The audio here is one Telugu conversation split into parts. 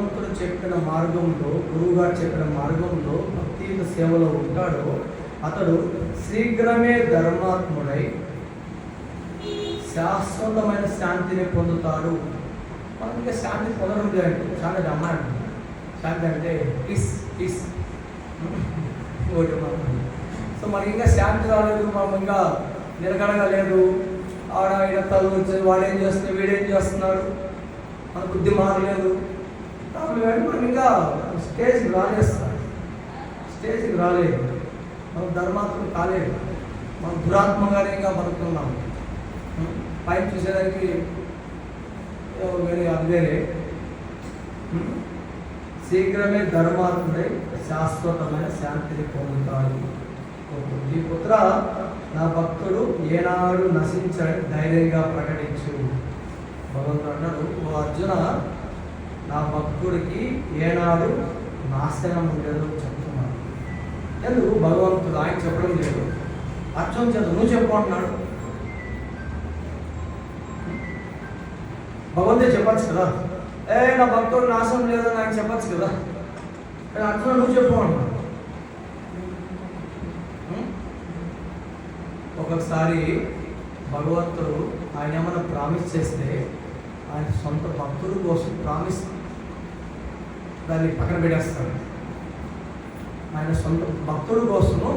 భగవంతుడు చెప్పిన మార్గంలో గురువుగారు చెప్పిన మార్గంలో భక్తియుత సేవలో ఉంటాడో అతడు శీఘ్రమే ధర్మాత్ముడై శాశ్వతమైన శాంతిని పొందుతాడు. మనం ఇంకా శాంతి పొందడం లేదు శాంతి అమ్మాయి శాంతి అంటే పీస్ పీస్ ఇంకోటి సో మనకి ఇంకా శాంతి రాలేదు మనం ఇంకా నిలకడగా లేదు. ఆడ ఈడ తల్లు వచ్చేది వాడు ఏం చేస్తున్నాడు వీడేం చేస్తున్నాడు? మన బుద్ధి మారలేదు. కాబట్టి వాడు ఇంకా స్టేజ్కి రాలేస్తారు. స్టేజ్కి రాలేదు. మనం ధర్మాత్మ కాలేదు. మనం దురాత్మగానే ఇంకా బతుకుతున్నాం. పైన చూసేదానికి వేరే అది వేరే శీఘ్రమే ధర్మాత్ముడై శాశ్వతమైన శాంతిని పొందుతాడు. ఈ పుత్ర నా భక్తుడు ఏనాడు నశించని ధైర్యంగా ప్రకటించు. భగవంతుడు అన్నాడు ఓ అర్జున నా భక్తుడికి ఏనాడు నాశనం ఉండదు చెప్తున్నాడు. ఎందుకు? భగవంతుడు ఆయన చెప్పడం లేదు. అర్థం చేత నువ్వు చెప్పు అంటున్నాడు. భగవంతుడు చెప్పచ్చు కదా? ఏ నా భక్తుడు నాశనం లేదని ఆయన చెప్పచ్చు కదా? కానీ నువ్వు చెప్పు ఒకసారి ఒక్కొక్కసారి భగవంతుడు ఆయన ఏమైనా ప్రామిస్ చేస్తే ఆయన సొంత భక్తుల కోసం ప్రామిస్ దాన్ని పక్కన పెట్టేస్తాడు ఆయన సొంత భక్తుడు కోసము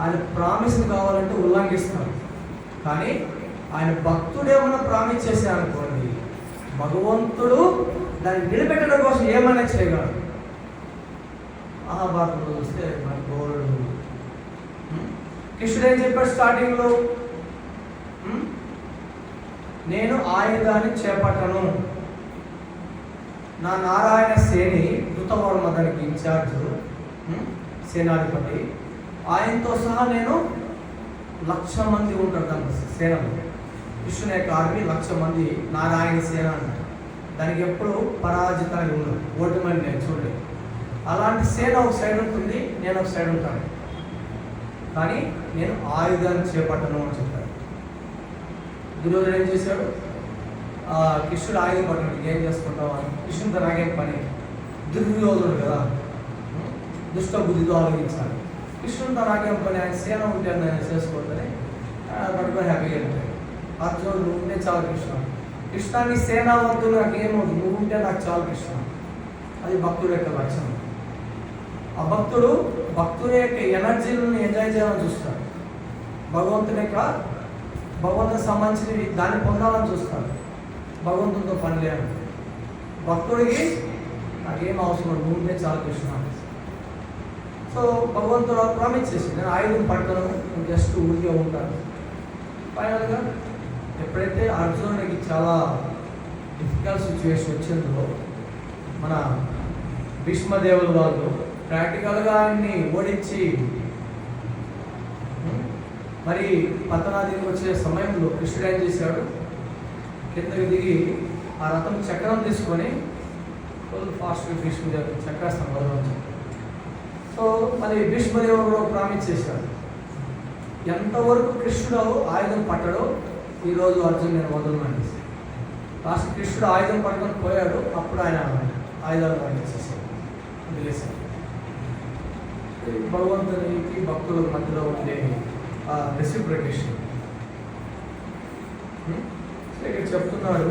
ఆయన ప్రామిస్ కావాలంటే ఉల్లంఘిస్తాడు కానీ ఆయన భక్తుడు ఏమైనా ప్రామిస్ చేశారనుకోండి భగవంతుడు దాన్ని నిలబెట్టడం కోసం ఏమైనా చేయగలడు? మహాభారతంలో చూస్తే మన గోరుడు కృష్ణుడు ఏం చెప్పాడు స్టార్టింగ్లో నేను ఆయుధాన్ని చేపట్టను. నా నారాయణ సేని దుతవర్మ దానికి ఇన్ఛార్జ్ సేనాధిపతి. ఆయనతో సహా నేను లక్ష మంది ఉంటారు దాని సేనలో. కృష్ణుని యొక్క ఆర్మీ లక్ష మంది నారాయణ సేన అంటారు దానికి ఎప్పుడు పరాజితాలు ఉండదు ఓటమని నేను చూడలేదు. అలాంటి సేన ఒక సైడ్ ఉంటుంది నేను ఒక సైడ్ ఉంటాను. కానీ నేను ఆయుధాన్ని చేపట్టను అని చెప్పాను. దుర్యోధన ఏం చేశాడు? కృష్ణుడు ఆయుధం ఏం చేసుకుంటావు అని. కృష్ణుడితో నాకేం పని. దుర్యోధుడు కదా. దుష్ట బుద్ధితో ఆలోచించాలి. కృష్ణుడితో నాకేం పని ఆయన సేన ఉంటే నేను చేసుకోవద్దని పట్టుకొని హ్యాపీగా వెళ్ళిపోయాడు అర్జునుడు ఉంటే చాలు కృష్ణ. కృష్ణ నీ సేన వద్దు నాకు ఏమవుతుంది నువ్వు ఉంటే నాకు చాలు కృష్ణ. అది భక్తుడు యొక్క లక్షణం. ఆ భక్తుడు భక్తుడి యొక్క ఎనర్జీలను ఎంజాయ్ చేయాలని చూస్తాడు. భగవంతుని యొక్క భగవంతునికి సంబంధించిన దాన్ని పొందాలని చూస్తాడు. భగవంతుడితో పని లేదు భక్తుడికి నాకేం అవసరం లేదు, చాలా కృష్ణ సో భగవంతుడు ప్రామిస్ చేసి నేను ఆయుధం పట్టను జస్ట్ ఊరికే ఉంటాను. ఫైనల్గా ఎప్పుడైతే అర్జునుడికి చాలా డిఫికల్ట్ సిచ్యువేషన్ వచ్చిందో మన భీష్మదేవుల వాళ్ళు ప్రాక్టికల్గా ఆయన్ని ఓడించి మరి పతనాదికి వచ్చే సమయంలో కృష్ణుడు ఏం చేశాడు? కిందకి దిగి ఆ రథం చక్రం తీసుకొని ఫుల్ ఫాస్ట్ భీష్మదేవుడు చక్రాస్తం వదలని సో మరి భీష్మదేవుడు కూడా ప్రామిస్ చేశాడు. ఎంతవరకు కృష్ణుడు ఆయుధం పట్టడో ఈరోజు అర్జున్ నేను వదలనండి లాస్ట్ కృష్ణుడు ఆయుధం పట్టుకొని పోయాడు అప్పుడు ఆయన ఆయుధాలు పనిచేసేసాడు వదిలేశాడు భగవంతునికి భక్తుల మధ్యలో ఉండే ఆ రెసిప్రికేషన్ ఇక్కడ చెప్తున్నారు.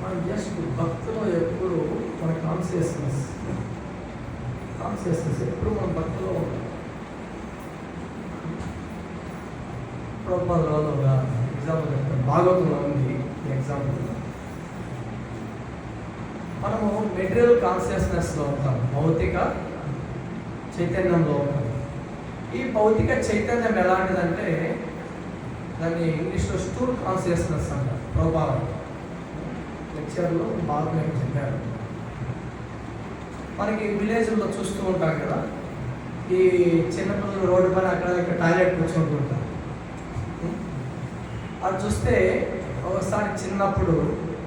మనం జస్ట్ భక్తులు ఎప్పుడు మన కాన్షియస్నెస్ కాన్షియస్నెస్ ఎప్పుడు మన భక్తిలో ఉంటాం ఒక ఎగ్జాంపుల్ చెప్తాను. భాగవతంలో ఉంది ఈ ఎగ్జాంపుల్ మనము మెటీరియల్ కాన్షియస్నెస్లో ఉంటాం భౌతిక చైతన్యంలో ఉంటాం ఈ భౌతిక చైతన్యం ఎలాంటిదంటే దాన్ని ఇంగ్లీష్లో స్టూల్ కాన్షియస్నెస్ అంటారు. ప్రభా లెక్చర్లో బాగా నేను చెప్పారు. మనకి విలేజ్లో చూస్తూ ఉంటాం కదా ఈ చిన్నపిల్లలు రోడ్డు పైన అక్కడ ఇక్కడ టాయిలెట్ కూర్చుంటూ ఉంటారు. అది చూస్తే ఒకసారి చిన్నప్పుడు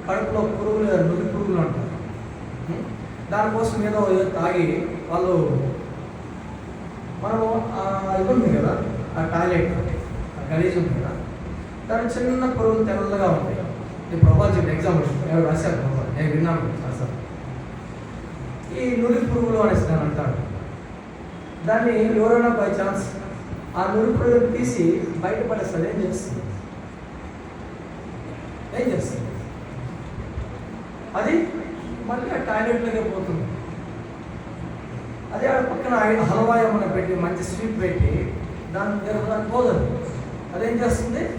కడుపులో పురుగులు నులి పురుగులు అంటారు. దానికోసం ఏదో తాగి వాళ్ళు మనము ఆ ఉంది కదా ఆ టాయిలెట్ ఆ గలీజ్ ఉంది కదా దాని చిన్న పురుగులు తెల్లగా ఉంటాయి. ఈ ప్రభావం చెప్పిన ఎగ్జాంపుల్ ఎవరు రాశారు? ప్రభావం నేను విన్నాను రాశారు ఈ నురి పురుగులు అనేసి నేను అంటాడు దాన్ని ఎవరైనా బై ఛాన్స్ ఆ నురి పురుగులు తీసి బయటపడేస్తాడు ఏం చేస్తుంది? ఏం చేస్తుంది? అది మళ్ళీ ఆ టాయిలెట్లోకి పోతుంది. అదే ఆడ పక్కన ఐ- హల్వా ఏమైనా పెట్టి మంచి స్వీట్ పెట్టి దాని దగ్గర దాన్ని పోదు అదేం చేస్తుంది?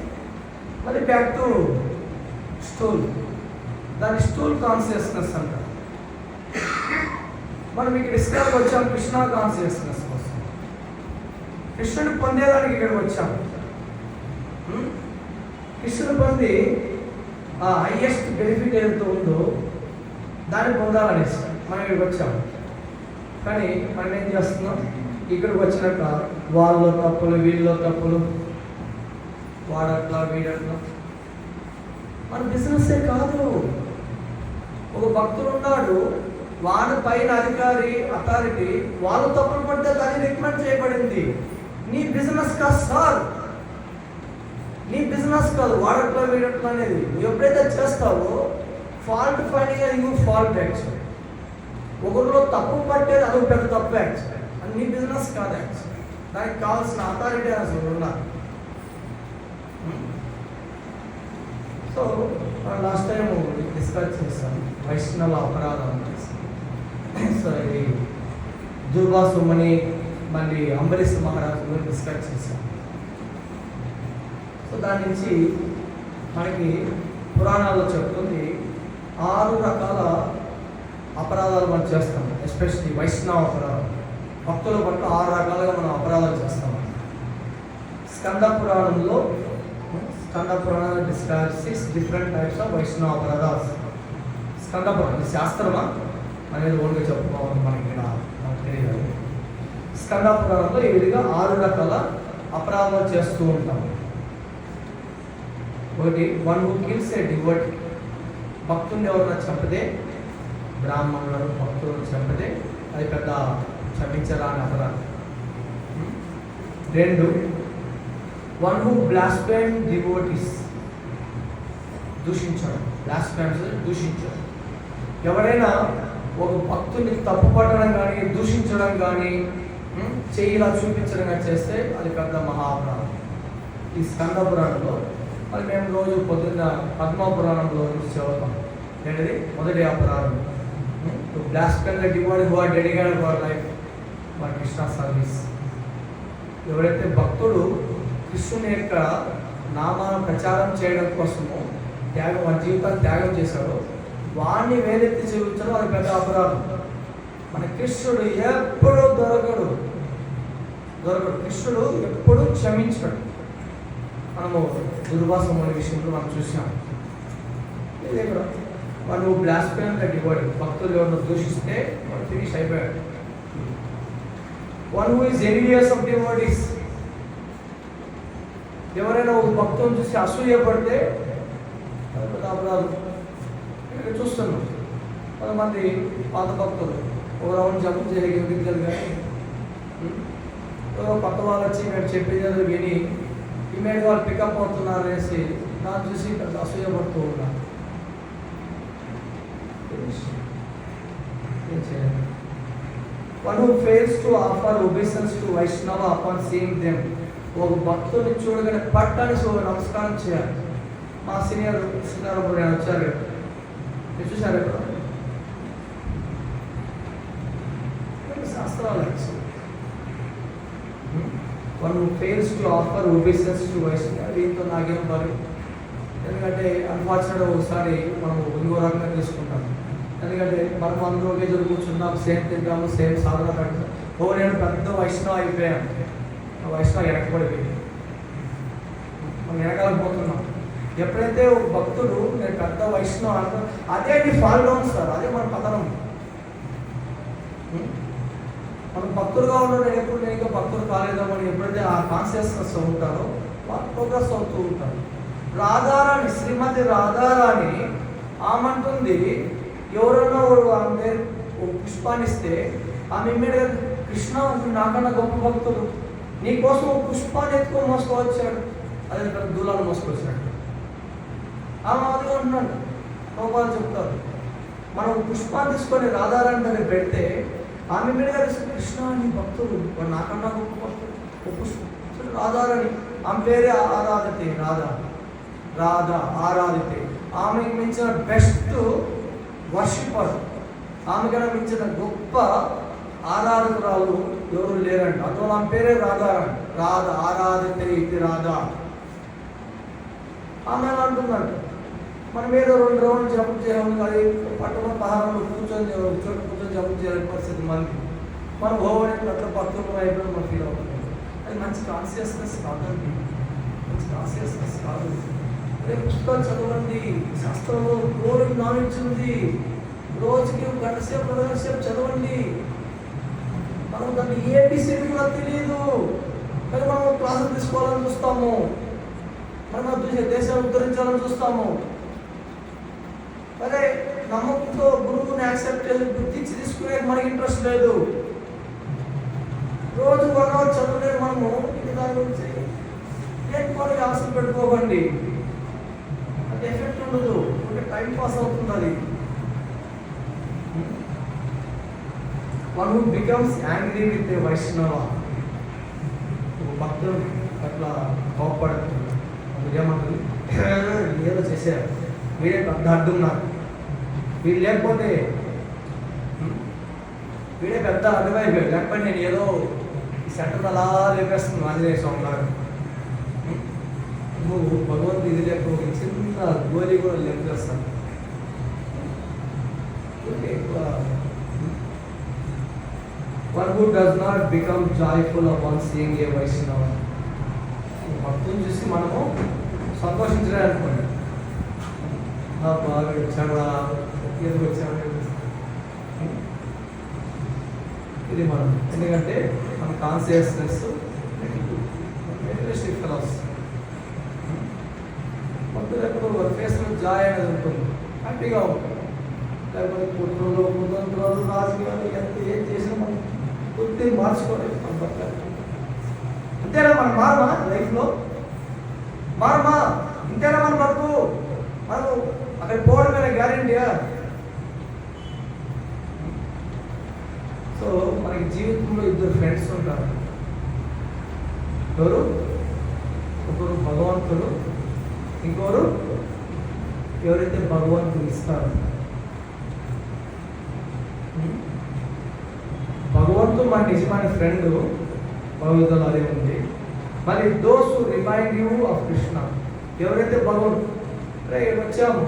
మళ్ళీ బ్యాక్ టు స్టూల్. దాని స్టూల్ కాన్సియస్నెస్ అంట మనం ఇక్కడ ఇస్కాకి వచ్చాం కృష్ణ కాన్సియస్నెస్ కోసం. కృష్ణుని పొందేదానికి ఇక్కడికి వచ్చాం. కృష్ణుని పొంది ఆ హైయెస్ట్ బెనిఫిట్ ఏదైతే ఉందో దాన్ని పొందాలని మనం ఇక్కడికి వచ్చాం. కానీ మనం ఏం చేస్తున్నాం? ఇక్కడికి వచ్చినాక వాళ్ళలో తప్పులు వీళ్ళలో తప్పులు వాడట్లా వీడట్లా. మన బిజినెస్ కాదు. ఒక భక్తుడు ఉన్నాడు వాడి పైన అధికారి అథారిటీ వాళ్ళు తప్పులు పడితే దాన్ని రికమెండ్ చేయబడింది. నీ బిజినెస్ కాదు సార్. నీ బిజినెస్ కాదు వాడట్లా వీడట్లా అనేది. నువ్వు ఎప్పుడైతే చేస్తావో ఫాల్ట్ ఫైండింగ్ అది నువ్వు ఫాల్ట్ యాక్చువల్ ఒకరిలో తప్పు పట్టేది అది ఒక పెద్ద తప్పు యాక్చువల్ అది నీ బిజినెస్ కాదు యాక్చువల్ దానికి కావాల్సిన అథారిటీ అసలు ఉన్నారు సో లాస్ట్ టైం డిస్కస్ చేస్తాం వైష్ణవ అపరాధం అనేసి. సో ఇది దుర్గా సుమని మళ్ళీ అంబరీష్ మహారాజు గురించి డిస్కస్ చేశాం. సో దాని నుంచి మనకి పురాణాల్లో చెప్తుంది ఆరు రకాల అపరాధాలు మనం చేస్తాం. ఎస్పెషలీ వైష్ణవ అపరాధం. భక్తుల పట్ల ఆరు రకాలుగా మనం అపరాధాలు చేస్తాం. స్కంద పురాణంలో స్కంద పురాణంలో describe six different types of Vaishnava అపరాధాలు. Skanda పురాణం ఇది శాస్త్రమా? అనేది ఓన్గా చెప్పుకోవాలి మనకి ఇక్కడ మనకు తెలియదు. స్కంద పురాణంలో ఈ విధంగా ఆరు రకాల అపరాధాలు చేస్తూ ఉంటాం. ఒకటి one who kills a devotee భక్తుని ఎవరైనా చంపితే బ్రాహ్మణులను భక్తులను చంపితే అది పెద్ద క్షమించరాని అపరాధం. రెండు వన్ హూ బ్లాస్ఫేమ్ డివోటీస్ దూషించాడు. బ్లాస్ఫేమ్స్ దూషించాడు. ఎవరైనా ఒక భక్తుని తప్పు పట్టడం కానీ దూషించడం కానీ ఉం, చూపించడం కానీ చేస్తే అది పెద్ద మహాపురాణం ఈ స్కంద పురాణంలో మరి మేము రోజు పొద్దున్న పద్మ పురాణంలో నుంచి చదువుతాం ఏంటిది? మొదటి అపరాధం. Blaspheme devotee who are dedicated for life for Krishna service ఎవరైతే భక్తుడు క్రిస్తుని యొక్క నామాన్ని ప్రచారం చేయడం కోసము త్యాగం వారి జీవితాన్ని త్యాగం చేశాడో వాడిని వేరెత్తి జీవించడం అది పెద్ద అపరాధం. మన కృష్ణుడు ఎప్పుడూ దొరకడు. దొరకడు. కృష్ణుడు ఎప్పుడూ క్షమించడు. మనము దుర్వాసముల విషయంలో మనం చూసాం. ఇదే కూడా. వాళ్ళు బ్లాస్ఫేమ్ భక్తులు ఎవరిని దూషిస్తే వాడు ఫినిష్ అయిపోయాడు. One who is envious of devotees ఎవరైనా ఒక భక్తులను చూసి అసూయపడితే అది పెద్ద అపరాధం ఇక్కడ చూస్తున్నాం. కొంతమంది పాత భక్తులు ఒక రౌండ్ జంప్ చేయగలిగి విద్యలు కానీ కొత్త వాళ్ళు వచ్చి మేము చెప్పేది విని ఇమీడియట్ వాళ్ళు పికప్ అవుతున్నారు అనేసి దాన్ని చూసి పెద్ద అసూయపడుతూ ఉన్నారు. ఏం చేయాలి? One who fails to offer obeisance to Vaishnava upon seeing them ఒక భక్తుని చూడగానే పట్టని సో నమస్కారం చేయాలి. మా సీనియర్ సీనియర్ అప్పుడు నేను వచ్చారు. చూసారు ఇక్కడ? శాస్త్రాలు one fails to offer obeisance to Vaishnava దీంతో నాకేం పని? ఎందుకంటే అన్ఫార్చునేట్ ఒకసారి మనం ఉద్యోగంగా తీసుకుంటాం. ఎందుకంటే మనం అందరూ ఒకే చోటు సేమ్ తింటాము సేమ్ సాధన పెడతాం. ఓ నేను పెద్ద వైష్ణవ అయిపోయాను. ఆ వైష్ణవ వెనకబడిపోయింది మనం వెనకాల పోతున్నాం. ఎప్పుడైతే ఒక భక్తుడు నేను పెద్ద వైష్ణవ అంటాం అదే నీ ఫాల్ డౌన్ సార్ అదే మన పతనం. మనం భక్తులుగా ఉన్నాడు నేను ఎప్పుడు నేను ఇంకా భక్తులు కాలేదామని ఎప్పుడైతే ఆ కాన్షియస్నెస్ ఉంటారో వాళ్ళు ప్రోగ్రెస్ అవుతూ ఉంటారు. రాధారాణి శ్రీమతి రాధారాణి ఆమంటుంది ఎవరైనా వాడు ఆమె ఓ పుష్పాన్ని ఇస్తే ఆమె ఇమ్మీడియట్ కృష్ణ నాకన్నా గొప్ప భక్తుడు. నీ కోసం పుష్పాన్ని ఎత్తుకొని మోసుకొచ్చాడు అదే పెద్ద మోసుకొచ్చాడు. ఆ మాదిరిగా ఉంటున్నాడు. గోపాలు చెప్తారు మనం పుష్పాన్ని తీసుకొని రాధారాణి పెడితే ఆమె మీద కృష్ణ అని భక్తులు. వాడు నాకన్నా గొప్ప భక్తుడు. పుష్పం రాధారాణి. ఆమె పేరే ఆరాధితే రాధా. రాధ ఆరాధితే. ఆమెకి మించిన బెస్ట్ వర్షిపర్ ఆమె కన్నా మించిన గొప్ప ఆరాధకురాలు ఎవరు లేరంట అందులో నా పేరే రాధా. రాధ ఆరాధితే ఇది రాధా. ఆమె అంటున్నాడు మనం ఏదో రెండు రౌండ్లు జపం చేయాలి అది పట్టణ పహారంలో కూర్చొని కూర్చొని కూర్చొని జపం చేయాలని పరిస్థితి మనకి మనం ఓవర్ అట్లా పక్కన అయిపోయి మనం ఫీల్ అవుతుంది అది మంచి కాన్షియస్నెస్ కాదండి. మంచి కాన్షియస్నెస్ కాదు. రేపు పుస్తకాలు చదవండి శాస్త్రంలో గోల్డ్ నాలెడ్జ్ ఉంది రోజుకి గంట సేపు గంట సేపు చదవండి. మనం దాన్ని ఏబిసిడి కూడా తెలియదు కానీ మనం క్లాసులు తీసుకోవాలని చూస్తాము. మనం చూసే దేశాన్ని ఉద్ధరించాలని చూస్తాము. అరే నమ్మకంతో గురువుని యాక్సెప్ట్ చేసి గుర్తించి తీసుకునే మనకి ఇంట్రెస్ట్ లేదు. రోజు వన్ అవర్ చదువులేదు మనము ఇది దాని గురించి లేకపోతే ఆశలు పెట్టుకోకండి. అది ఎఫెక్ట్ ఉండదు. అంటే టైం పాస్ అవుతుంది అది. One who becomes angry with a Vaishnava ఒక భక్తుడు అట్లా కోపడుతుంది ఏమంటుంది ఏదో చేశారు. మీరే పెద్ద అడ్డున్నారు. మీరు లేకపోతే వీడే పెద్ద అర్థమైపోయాడు లేకపోతే నేను ఏదో ఈ సెంటర్ అలా లేపేస్తుంది ఆంజనేయ స్వామి గారు నువ్వు భగవంతు ఇది లేక చిన్న గోలి కూడా లేపేస్తాను. One who does not become joyful upon seeing a Vaishnava భక్తుని చూసి మనము సంతోషించలే అనుకోండి. బాగా వచ్చాడా ఎందుకు వచ్చాడా? ఇది మనం ఎందుకంటే మన కాన్సియస్నెస్ మెటీరియలిస్టిక్ ఫెలోస్ భక్తులు ఎప్పుడు ఫేస్లో జాయ్ అనేది ఉంటుంది. హ్యాపీగా ఉంటుంది లేకపోతే కుట్రలు కుతంత్రాలు రాజకీయాలు ఎంత ఏం చేసినా మనం బుద్ధి మార్చుకోలేదు మన అంతేనా మనం మారమా లైఫ్లో మారమా? ఇంతేనా మన బతుకు? మనం అక్కడ పోవడమైన గ్యారంటీయా సో మనకి జీవితంలో ఇద్దరు ఫ్రెండ్స్ ఉంటారు. ఎవరు? ఒకరు భగవంతుడు ఇంకోరు ఎవరైతే భగవంతుడు ఇస్తారు భగవంతుడు మన నిజమైన ఫ్రెండ్ భగవద్గీతలో అదే ఉంది. మరి those remind you of Krishna ఎవరైతే భగవంతుడు రే వచ్చాము.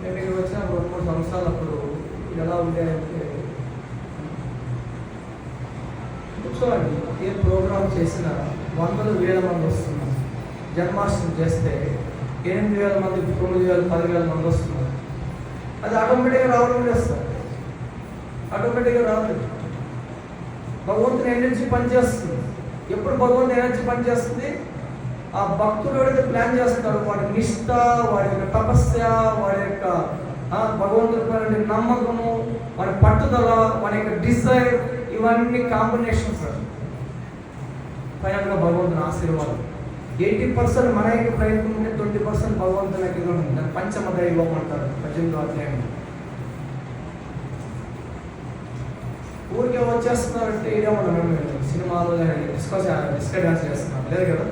మేము ఇక్కడ వచ్చిన రెండు మూడు సంవత్సరాలు అప్పుడు ఎలా ఉండేదంటే కూర్చోండి. ఏ ప్రోగ్రామ్ చేసినా వందల వేల మంది వస్తున్నారు. జన్మాష్టమి చేస్తే ఎనిమిది వేల మంది తొమ్మిది వేల పదివేల మంది వస్తున్నారు. అది ఆటోమేటిక్గా రావడం చేస్తారు ఆటోమేటిక్గా రావడం భగవంతుని ఎనర్జీ పనిచేస్తుంది. ఎప్పుడు భగవంతుని ఎనర్జీ పనిచేస్తుంది? ఆ భక్తుడు ఎవరైతే ప్లాన్ చేస్తాడో వాడి నిష్ట వాడి యొక్క తపస్య వాడి యొక్క భగవంతుడి పైన నమ్మకము వాడి పట్టుదల వాడి యొక్క డిజైర్ ఇవన్నీ కాంబినేషన్స్ పైన భగవంతుని ఆశీర్వాదం. ఎయిటీ పర్సెంట్ మన యొక్క ప్రయత్నం ఉంటే ట్వంటీ పర్సెంట్ భగవంతుని యొక్క ఉంటుంది. పంచమ దైవం అంటారు. పద్దెనిమిదో అధ్యాయం ఊరికే వచ్చేస్తున్నారంటే ఏమన్నా సినిమాలు సినిమాలో డిస్కస్ డిస్కస్ డాన్స్ చేస్తున్నాం లేదు కదా?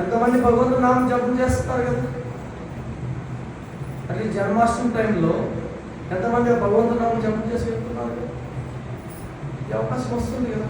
ఎంతమంది భగవంతుడు నామం జపం చేస్తున్నారు కదా? అది జన్మాష్టమి టైంలో ఎంతమంది భగవంతుడు నామం జపం చేసి వెళ్తున్నారు ఈ అవకాశం వస్తుంది కదా?